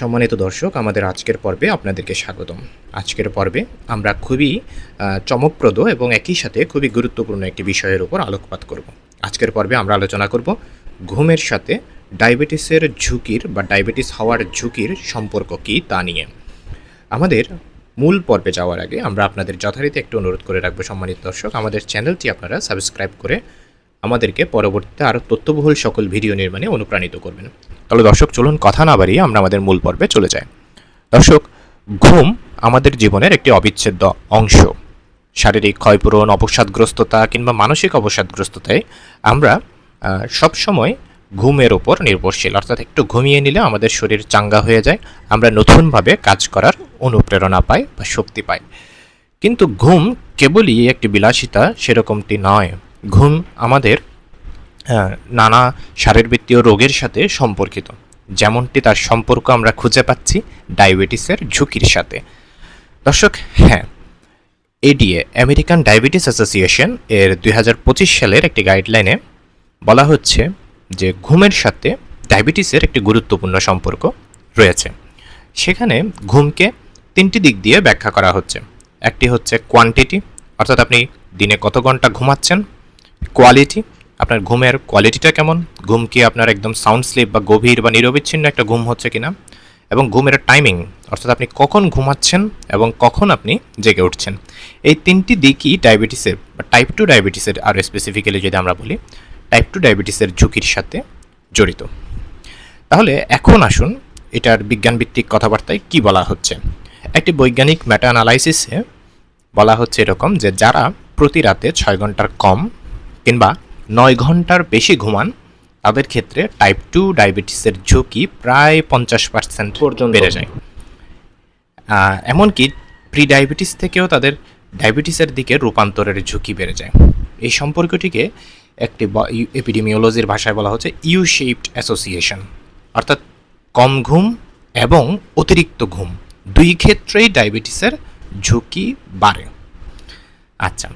সম্মানিত দর্শক, আমাদের আজকের পর্বে আপনাদেরকে স্বাগতম। আজকের পর্বে আমরা খুবই চমকপ্রদ এবং একই সাথে খুবই গুরুত্বপূর্ণ একটি বিষয়ের উপর আলোকপাত করব। আজকের পর্বে আমরা আলোচনা করব ঘুমের সাথে ডায়াবেটিসের ঝুঁকির বা ডায়াবেটিস হওয়ার ঝুঁকির সম্পর্ক কী তা নিয়ে। আমাদের মূল পর্বে যাওয়ার আগে আমরা আপনাদের যথারীতি একটু অনুরোধ করে রাখব সম্মানিত দর্শক। আমাদের চ্যানেলটি আপনারা সাবস্ক্রাইব করে আমাদেরকে পরবর্তীতে আরও তথ্যবহুল সকল ভিডিও নির্মাণে অনুপ্রাণিত করবেন। তাহলে দর্শক, চলুন কথা না বাড়িয়ে আমরা আমাদের মূল পর্বে চলে যাই। দর্শক, ঘুম আমাদের জীবনের একটি অবিচ্ছেদ্য অংশ। শারীরিক ক্ষয়পূরণ, অবসাদগ্রস্ততা কিংবা মানসিক অবসাদগ্রস্ততায় আমরা সবসময় ঘুমের ওপর নির্ভরশীল। অর্থাৎ একটু ঘুমিয়ে নিলে আমাদের শরীর চাঙ্গা হয়ে যায়, আমরা নতুনভাবে কাজ করার অনুপ্রেরণা পাই বা শক্তি পাই। কিন্তু ঘুম কেবলই একটি বিলাসিতা, সেরকমটি নয়। ঘুম আমাদের নানা শারীরবৃত্তীয় রোগের সাথে সম্পর্কিত। যেমনটি তার সম্পর্ক আমরা খুঁজে পাচ্ছি ডায়াবেটিসের ঝুঁকির সাথে। দর্শক হ্যাঁ এডিএ, আমেরিকান ডায়াবেটিস অ্যাসোসিয়েশন এর দুই হাজার পঁচিশ সালের একটি গাইডলাইনে বলা হচ্ছে যে ঘুমের সাথে ডায়াবেটিসের একটি গুরুত্বপূর্ণ সম্পর্ক রয়েছে। সেখানে ঘুমকে তিনটি দিক দিয়ে ব্যাখ্যা করা হচ্ছে। একটি হচ্ছে কোয়ান্টিটি অর্থাৎ আপনি দিনে কত ঘণ্টা ঘুমাচ্ছেন? কোয়ালিটি আপনার ঘুমের কোয়ালিটিটা কেমন? ঘুম কি আপনার একদম সাউন্ড স্লিপ বা গভীর বা নিরবিচ্ছিন্ন একটা ঘুম হচ্ছে কিনা? এবং ঘুমের টাইমিং অর্থাৎ আপনি কখন ঘুমাচ্ছেন এবং কখন আপনি জেগে উঠছেন? এই তিনটি দিকই ডায়াবেটিসের বা টাইপ টু ডায়াবেটিসের আর স্পেসিফিক্যালি যদি আমরা বলি টাইপ টু ডায়াবেটিসের ঝুঁকির সাথে জড়িত। তাহলে এখন আসুন এটার বিজ্ঞানভিত্তিক কথাবার্তায় কি বলা হচ্ছে? একটি বৈজ্ঞানিক ম্যাটা অ্যানালাইসিসে বলা হচ্ছে এরকম যে যারা প্রতি রাতে ছয় ঘণ্টার কম কিংবা নয় ঘণ্টার বেশি ঘুমান তাদের ক্ষেত্রে টাইপ টু ডায়াবেটিসের ঝুঁকি প্রায় পঞ্চাশ পার্সেন্ট পর্যন্ত। বেড়ে যায়। এমনকি প্রি ডায়াবেটিস থেকেও তাদের ডায়াবেটিসের দিকে রূপান্তরের ঝুঁকি বেড়ে যায়। এই সম্পর্কটিকে একটি এপিডেমিওলজির ভাষায় বলা হচ্ছে ইউ শেপড অ্যাসোসিয়েশন অর্থাৎ কম ঘুম এবং অতিরিক্ত ঘুম। দুই ক্ষেত্রেই ডায়াবেটিসের ঝুঁকি বাড়ে। আচ্ছা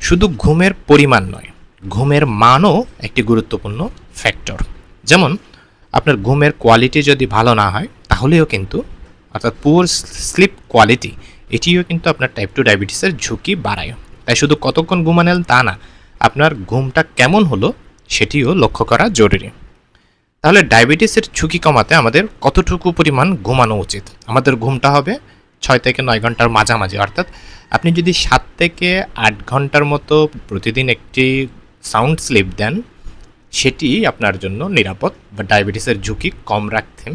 শুধু ঘুমের পরিমাণ নয় ঘুমের মানও একটি গুরুত্বপূর্ণ ফ্যাক্টর। যেমন, আপনার ঘুমের কোয়ালিটি যদি ভালো না হয়, তাহলেও কিন্তু, অর্থাৎ পুয়ার স্লিপ কোয়ালিটি, এটিও কিন্তু আপনার টাইপ টু ডায়াবেটিসের ঝুঁকি বাড়ায়। তাই শুধু কতক্ষণ ঘুমানেন তা না, আপনার ঘুমটা কেমন হলো সেটিও লক্ষ্য করা জরুরি। তাহলে ডায়াবেটিসের ঝুঁকি কমাতে আমাদের কতটুকু পরিমাণ ঘুমানো উচিত? আমাদের ঘুমটা হবে ছয় থেকে নয় ঘণ্টার মাঝামাঝি, অর্থাৎ আপনি যদি সাত থেকে আট ঘণ্টার মতো প্রতিদিন একটি সাউন্ড স্লিপ দেন, সেটি আপনার জন্য নিরাপদ বা ডায়াবেটিসের ঝুঁকি কম রাখতে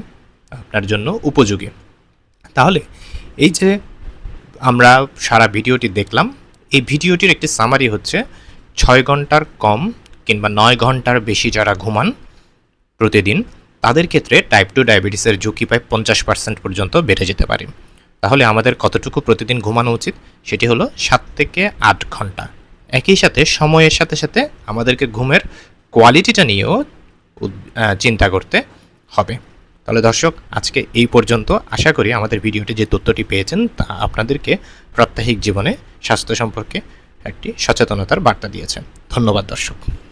আপনার জন্য উপযোগী। তাহলে এই যে আমরা সারা ভিডিওটি দেখলাম, এই ভিডিওটির একটি সামারি হচ্ছে ছয় ঘণ্টার কম কিংবা নয় ঘণ্টার বেশি যারা ঘুমান প্রতিদিন, তাদের ক্ষেত্রে টাইপ টু ডায়াবেটিসের ঝুঁকি প্রায় পঞ্চাশ পার্সেন্ট পর্যন্ত বেড়ে যেতে পারে। তাহলে আমাদের কতটুকু প্রতিদিন ঘুমানো উচিত? সেটি হলো সাত থেকে আট ঘণ্টা। একই সাথে সময়ের সাথে সাথে আমাদেরকে ঘুমের কোয়ালিটিটা নিয়েও চিন্তা করতে হবে। তাহলে দর্শক, আজকে এই পর্যন্ত। আশা করি আমাদের ভিডিওটি যে তথ্যটি পেয়েছেন তা আপনাদেরকে প্রাত্যহিক জীবনে স্বাস্থ্য সম্পর্কে একটি সচেতনতার বার্তা দিয়েছে। ধন্যবাদ দর্শক।